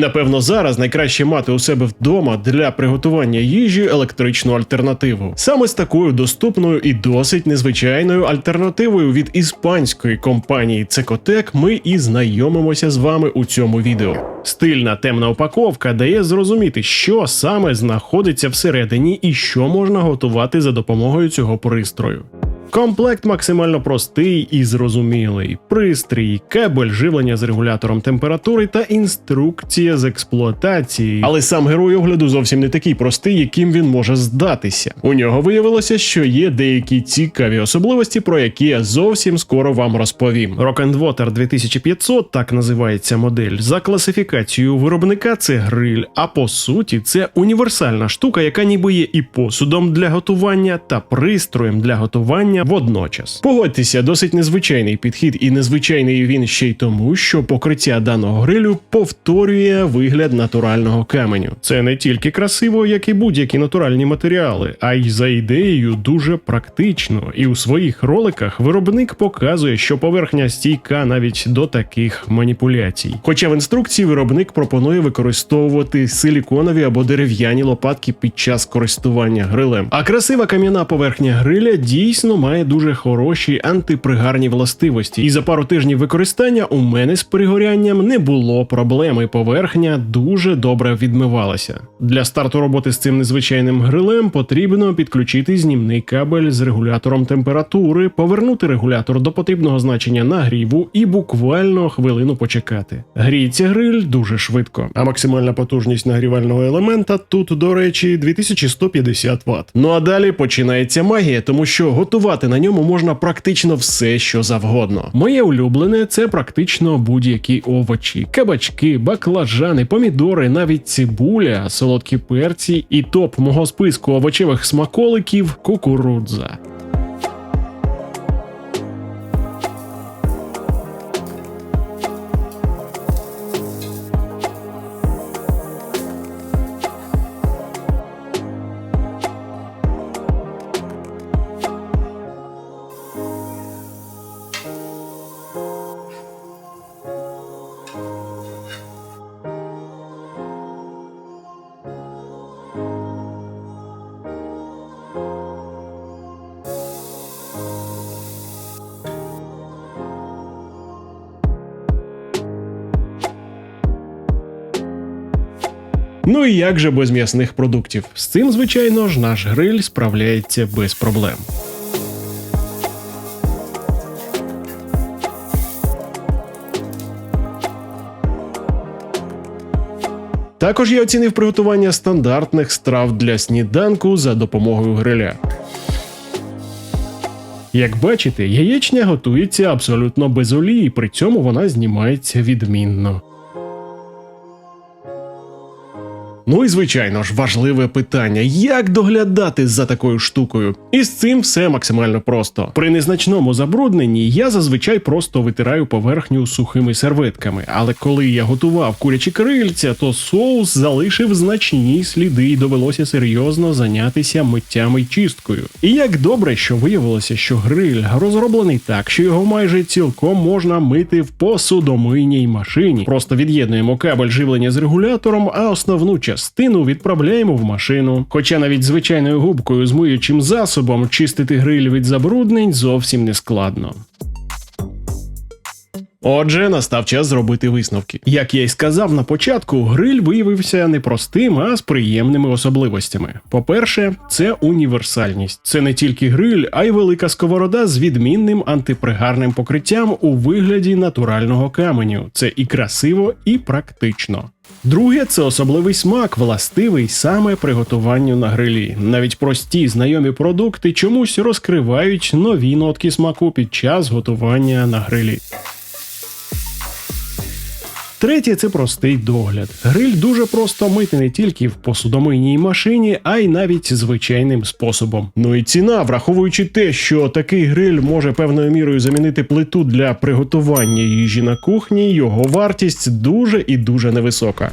Напевно, зараз найкраще мати у себе вдома для приготування їжі електричну альтернативу. Саме з такою доступною і досить незвичайною альтернативою від іспанської компанії Цекотек ми і знайомимося з вами у цьому відео. Стильна темна упаковка дає зрозуміти, що саме знаходиться всередині і що можна готувати за допомогою цього пристрою. Комплект максимально простий і зрозумілий. Пристрій, кабель живлення з регулятором температури та інструкція з експлуатації. Але сам герой огляду зовсім не такий простий, яким він може здатися. У нього виявилося, що є деякі цікаві особливості, про які я зовсім скоро вам розповім. Rock Water 2500, так називається модель. За класифікацією виробника це гриль, а по суті, це універсальна штука, яка ніби є і посудом для готування, та пристроєм для готування водночас. Погодьтеся, досить незвичайний підхід, і незвичайний він ще й тому, що покриття даного грилю повторює вигляд натурального каменю. Це не тільки красиво, як і будь-які натуральні матеріали, а й за ідеєю дуже практично. І у своїх роликах виробник показує, що поверхня стійка навіть до таких маніпуляцій. Хоча в інструкції виробник пропонує використовувати силіконові або дерев'яні лопатки під час користування грилем. А красива кам'яна поверхня гриля дійсно має дуже хороші антипригарні властивості. І за пару тижнів використання у мене з перегорянням не було проблеми. Поверхня дуже добре відмивалася. Для старту роботи з цим незвичайним грилем потрібно підключити знімний кабель з регулятором температури, повернути регулятор до потрібного значення нагріву і буквально хвилину почекати. Гріється гриль дуже швидко, а максимальна потужність нагрівального елемента тут, до речі, 2150 Вт. Ну а далі починається магія, тому що готувати на ньому можна практично все, що завгодно. Моє улюблене це практично будь-які овочі, кабачки, баклажани, помідори, навіть цибуля, солодкі перці і топ мого списку овочевих смаколиків кукурудза. Ну і як же без м'ясних продуктів? З цим, звичайно ж, наш гриль справляється без проблем. Також я оцінив приготування стандартних страв для сніданку за допомогою гриля. Як бачите, яєчня готується абсолютно без олії, при цьому вона знімається відмінно. Ну і звичайно ж, важливе питання: як доглядати за такою штукою? І з цим все максимально просто. При незначному забрудненні я зазвичай просто витираю поверхню сухими серветками. Але коли я готував курячі крильця, то соус залишив значні сліди і довелося серйозно зайнятися миттям і чисткою. І як добре, що виявилося, що гриль розроблений так, що його майже цілком можна мити в посудомийній машині. Просто від'єднуємо кабель живлення з регулятором, а основну частину відправляємо в машину. Хоча навіть звичайною губкою з миючим засобом чистити гриль від забруднень зовсім не складно. Отже, настав час зробити висновки. Як я й сказав на початку, гриль виявився не простим, а з приємними особливостями. По-перше, це універсальність. Це не тільки гриль, а й велика сковорода з відмінним антипригарним покриттям у вигляді натурального каменю. Це і красиво, і практично. Друге, це особливий смак, властивий саме приготуванню на грилі. Навіть прості знайомі продукти чомусь розкривають нові нотки смаку під час готування на грилі. Третє це простий догляд. Гриль дуже просто мити не тільки в посудомийній машині, а й навіть звичайним способом. Ну і ціна, враховуючи те, що такий гриль може певною мірою замінити плиту для приготування їжі на кухні, його вартість дуже і дуже невисока.